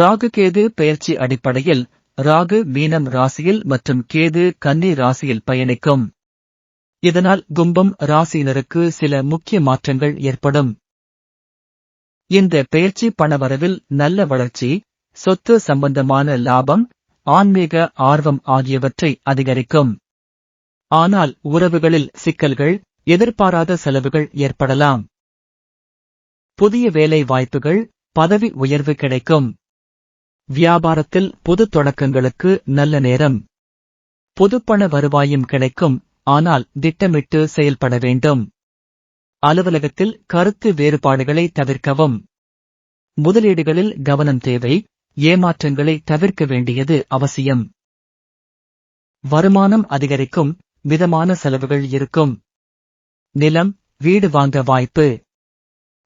ராகு கேது பெயர்ச்சி அடிப்படையில் ராகு மீனம் ராசியில் மற்றும் கேது கன்னி ராசியில் பயணிக்கும். இதனால் கும்பம் ராசியினருக்கு சில முக்கிய மாற்றங்கள் ஏற்படும். இந்த பெயர்ச்சி பணவரவில் நல்ல வளர்ச்சி சொத்து சம்பந்தமான லாபம் ஆன்மீக ஆர்வம் ஆகியவற்றை அதிகரிக்கும். ஆனால் உறவுகளில் சிக்கல்கள் எதிர்பாராத செலவுகள் ஏற்படலாம். புதிய வேலை வாய்ப்புகள் பதவி உயர்வு கிடைக்கும். வியாபாரத்தில் பொது தொடக்கங்களுக்கு நல்ல நேரம். பொதுப்பண வருவாயும் கிடைக்கும் ஆனால் திட்டமிட்டு செயல்பட வேண்டும். அலுவலகத்தில் கருத்து வேறுபாடுகளை தவிர்க்கவும். முதலீடுகளில் கவனம் தேவை ஏமாற்றங்களை தவிர்க்க வேண்டியது அவசியம். வருமானம் அதிகரிக்கும் மிதமான செலவுகள் இருக்கும். நிலம் வீடு வாங்க வாய்ப்பு.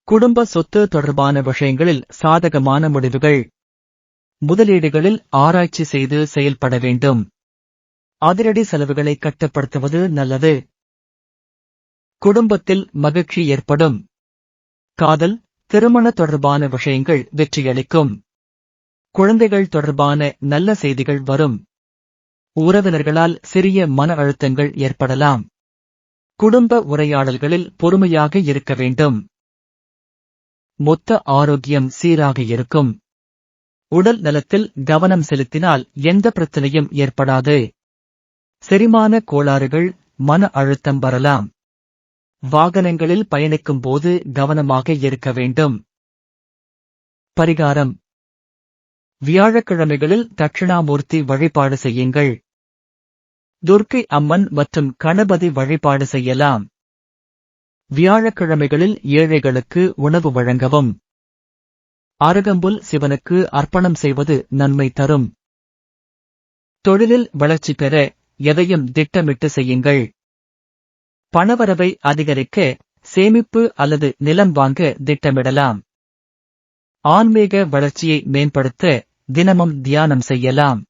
குடும்ப சொத்து தொடர்பான விஷயங்களில் சாதகமான முடிவுகள். முதலீடுகளில் ஆராய்ச்சி செய்து செயல்பட வேண்டும். அதிரடி செலவுகளை கட்டுப்படுத்துவது நல்லது. குடும்பத்தில் மகிழ்ச்சி ஏற்படும். காதல் திருமண தொடர்பான விஷயங்கள் வெற்றியளிக்கும். குழந்தைகள் தொடர்பான நல்ல செய்திகள் வரும். உறவினர்களால் சிறிய மன அழுத்தங்கள் ஏற்படலாம். குடும்ப உரையாடல்களில் பொறுமையாக இருக்க வேண்டும். மொத்த ஆரோக்கியம் சீராக இருக்கும். உடல் நலத்தில் கவனம் செலுத்தினால் எந்த பிரச்சனையும் ஏற்படாது. செரிமான கோளாறுகள் மன அழுத்தம் வரலாம். வாகனங்களில் பயணிக்கும் போது கவனமாக இருக்க வேண்டும். பரிகாரம். வியாழக்கிழமைகளில் தட்சிணாமூர்த்தி வழிபாடு செய்யுங்கள். துர்க்கை அம்மன் மற்றும் கணபதி வழிபாடு செய்யலாம். வியாழக்கிழமைகளில் ஏழைகளுக்கு உணவு வழங்கவும். அருகம்புல் சிவனுக்கு அர்ப்பணம் செய்வது நன்மை தரும். தொழிலில் வளர்ச்சி பெற எதையும் திட்டமிட்டு செய்யுங்கள். பணவரவை அதிகரிக்க சேமிப்பு அல்லது நிலம் வாங்க திட்டமிடலாம். ஆன்மீக வளர்ச்சியை மேம்படுத்த தினமும் தியானம் செய்யலாம்.